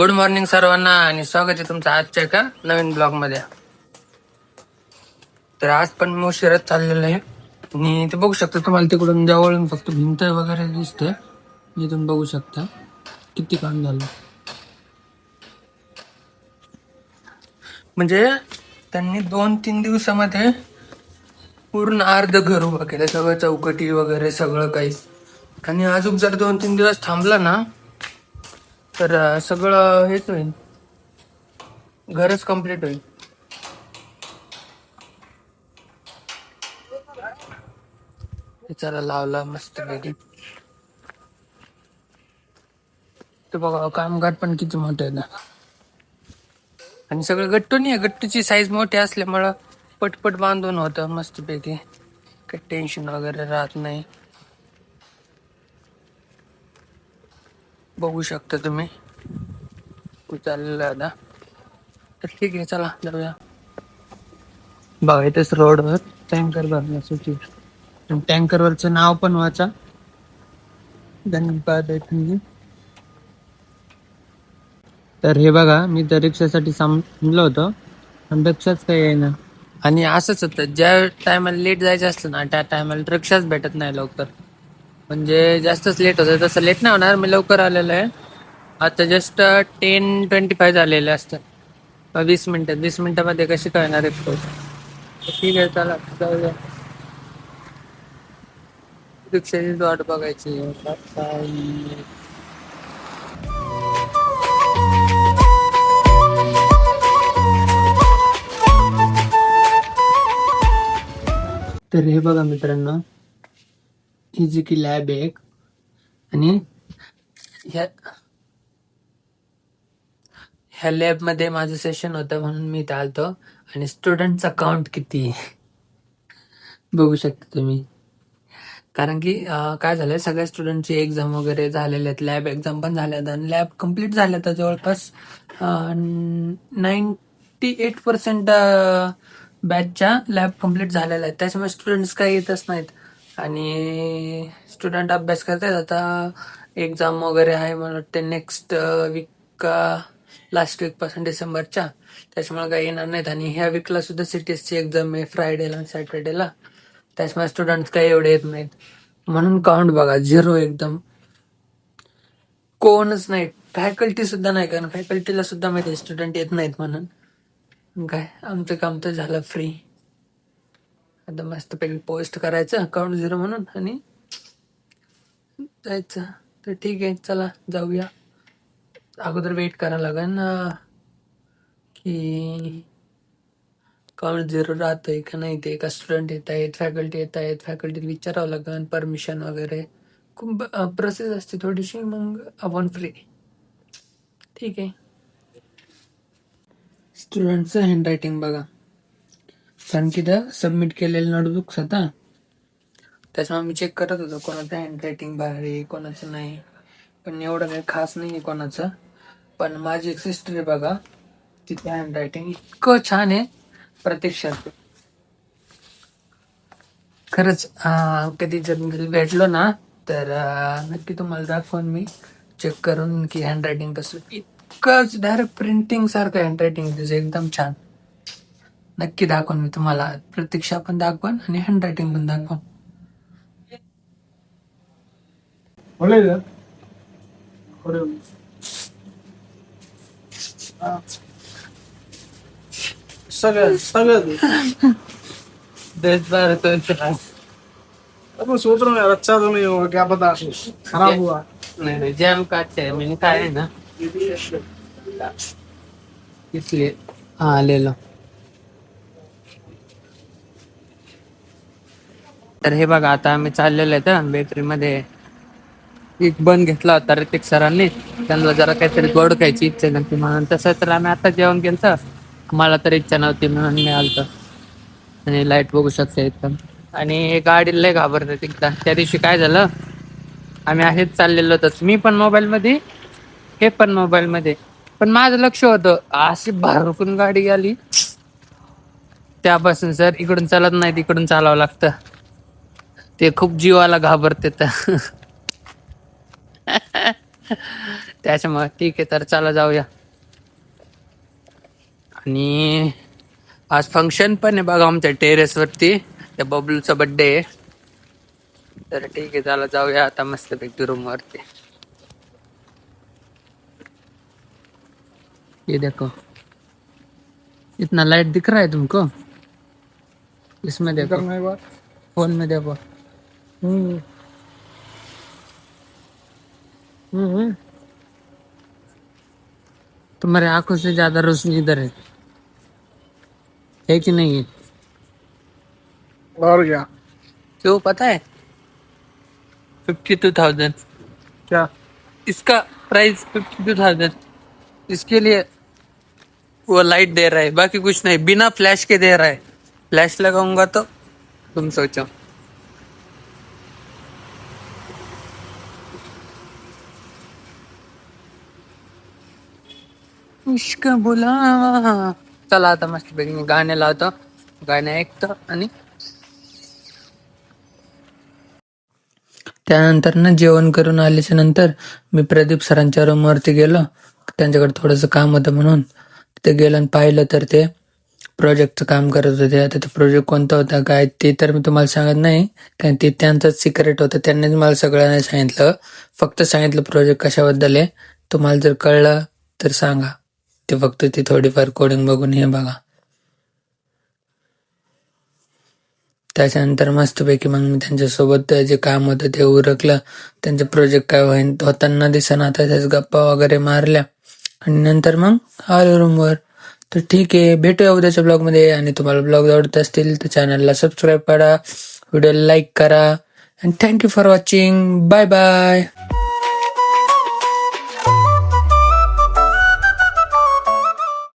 Good morning सर्वांना आणि स्वागत आहे तुमचं आजच्या एका नवीन ब्लॉगमध्ये. तर आज पण मी उशिराच चाललेलं आहे. आणि ते बघू शकता तुम्हाला तिकडून जवळून फक्त भिंत वगैरे दिसते इथून बघू शकता. किती काम झालं. म्हणजे त्यांनी दोन तीन दिवसामध्ये पूर्ण अर्ध घर उभं केलं. सगळं चौकटी वगैरे सगळं काही. आणि अजून जर दोन तीन दिवस थांबला ना तर अं, सगळं हेच होईल. घरच कंप्लीट होईल. हे लावला मस्त पैकी ते बघा कामगार पण किती मोठे आहेत ना. आणि सगळं गट्टू नाही आहे. गट्टूची साईज मोठी असल्यामुळं पटपट बांधून होतं मस्तपैकी. काही टेन्शन वगैरे राहत नाही. बघू शकता तुम्ही. चाललेलं आता. तर ठीक आहे चला जाऊया. बघा इथेच रोडवर टँकर भरण्यासाठी टँकरवरचं नाव पण वाचा. धन्यवाद तर हे बघा मी तर रिक्षासाठी थांबलो होतो पण रिक्षाच काही आहे ना आणि असंच होतं ज्या टायमाला लेट जायचं असतं ना त्या टायमाला रिक्षाच भेटत नाही लवकर. म्हणजे जास्तच लेट होतं तसं लेट नाही होणार मी लवकर आलेलो आहे. आता जस्ट टेन ट्वेंटी फाय झालेले असतात. वीस मिनिटात वीस मिनिटामध्ये कशी कळणार आहे ठीक आहे चला जाऊया. रिक्षाची वाट बघायची. तर हे बघा मित्रांनो ही जी की लॅब आहे एक. आणि ह्या ह्या लॅबमध्ये माझं सेशन होतं म्हणून मी इथं आलतो. आणि स्टुडंटचा काउंट किती? बघू शकता तुम्ही. कारण की काय झालंय सगळ्या स्टुडंटची एक्झाम वगैरे झालेले आहेत. लॅब एक्झाम पण झाल्यात आणि लॅब कंप्लीट झाल्या तर जवळपास नाईन्टी एट पर्सेंट बॅचच्या लॅब कंप्लीट झालेल्या आहेत. त्याच्यामुळे स्टुडंट्स काही येतच नाहीत. आणि स्टुडंट अभ्यास करतायत. आता एक्झाम वगैरे आहे. मला वाटते नेक्स्ट वीक लास्ट वीकपासून डिसेंबरच्या. त्याच्यामुळे काही येणार नाहीत. आणि ह्या वीकला सुद्धा एसची एक्झाम आहे. फ्रायडेला आणि सॅटर्डेला त्याच्यामुळे स्टुडंट काही एवढे येत नाहीत. म्हणून काउंट बघा. झिरो एकदम. कोणच नाही. फॅकल्टी सुद्धा नाही. कारण फॅकल्टीला सुद्धा माहिती स्टुडंट येत नाहीत म्हणून. काय? आमचं काम तर झालं फ्री आता मस्तपैकी पोस्ट करायचं अकाउंट झिरो म्हणून आणि जायचं. तर ठीक आहे चला जाऊया. अगोदर वेट करावं लागेल की अकाउंट झिरो राहतंय का नाही ते का स्टुडंट येत आहेत फॅकल्टी येत आहेत फॅकल्टी विचारावं लागेल परमिशन वगैरे. खूप प्रोसेस असते थोडीशी मग आपण फ्री ठीक आहे. स्टुडंटचं हँडरायटिंग बघा. कारण की त्या सबमिट केलेले नोटबुक्स होता त्याच्यामुळे मी चेक करत होतो कोणाचं हँडरायटिंग भारी कोणाचं नाही. पण एवढं काही खास नाही आहे कोणाचं. पण माझी एक सिस्टर आहे बघा तिथे हँडरायटिंग इतकं छान आहे प्रत्यक्षात. खरंच कधी जर मी भेटलो ना तर नक्की तुम्हाला दाखवून मी. चेक करून की हँडरायटिंग कसं इतकंच डायरेक्ट प्रिंटिंग सारखं हँडरायटिंग तिचं एकदम छान. नक्की दाखवून मी तुम्हाला प्रतीक्षा पण दाखवून आणि हँड रायटिंग पण दाखवून सगळं सगळं देशदार अच्छा खराब हुआ नाही नहीं जैम ना इसलिए हा ले लो तर हे बघा आता आम्ही चाललेलो आहे तर बेकरीमध्ये एक बन घेतला होता ऋतिक सरांनी. त्यांना जरा काहीतरी गोड खायची इच्छा नव्हती म्हणून. तसं तर आम्ही आता जेवण केलं मला तर इच्छा नव्हती म्हणून मी आलतो. आणि लाइट बघू शकते एकदम. आणि गाडीला लय घाबरते एकदा. त्या दिवशी काय झालं आम्ही असेच चाललेलो होतो. मी पण मोबाईल मध्ये हे पण मोबाईल मध्ये. पण माझं लक्ष होतं अशी भरकून गाडी आली. त्यापासून सर इकडून चालत नाही तिकडून चालावं लागतं. ते खूप जीवाला घाबरते त्याच्यामुळे ठीक आहे तर चला जाऊया. आणि आज फंक्शन पण आहे बघा आमच्या टेरेस वरती. त्या बबलूचा बर्थडे आहे. तर ठीक आहे चला जाऊया आता मस्तपैकी रूम वरती. ये देखो. इतना लाइट दिख रहा है तुमको? इसमें देखो. फोन में देखो. हम्म। तुम्हारे आँखों से ज़्यादा रोशनी इधर है। है कि नहीं है? और क्या? क्यों पता है? फिफ्टी टू थाउज़ेंड क्या? इसका प्राइस फिफ्टी टू थाउज़ेंड इसके लिए वो लाइट दे रहा है बाकी कुछ नहीं बिना फ्लैश के दे रहा है। फ्लैश लगाऊँगा तो तुम सोचो। इश्क बोला. चला आता मस्त पैकी गाणे लावतो. गाणे ऐकतो आणि त्यानंतर ना जेवण करून आल्याच्यानंतर मी प्रदीप सरांच्या रूम वरती गेलो. त्यांच्याकडे थोडंसं काम होतं म्हणून. तिथे गेलो आणि पाहिलं तर ते प्रोजेक्टचं काम करत होते. आता ते प्रोजेक्ट कोणता होता काय ते तर मी तुम्हाला सांगत नाही. कारण ते त्यांचंच सिक्रेट होतं. त्यांनीच मला सगळ्यांना सांगितलं. फक्त सांगितलं प्रोजेक्ट कशाबद्दल आहे. तुम्हाला जर कळलं तर सांगा. ते फक्त ती थोडीफार कोडिंग बघून हे बघा. त्याच्यानंतर मस्तपैकी मग मी त्यांच्यासोबत जे काम होतं ते उरकलं. त्यांचे प्रोजेक्ट काय होईन होताना दिसन. आता त्याच गप्पा वगैरे मारल्या. आणि नंतर मग आलो रूमवर तर ठीक आहे भेटूया उद्याच्या ब्लॉगमध्ये आणि तुम्हाला ब्लॉग आवडत असतील तर चॅनलला सबस्क्राईब करा. व्हिडिओला लाईक करा. And thank you for watching bye bye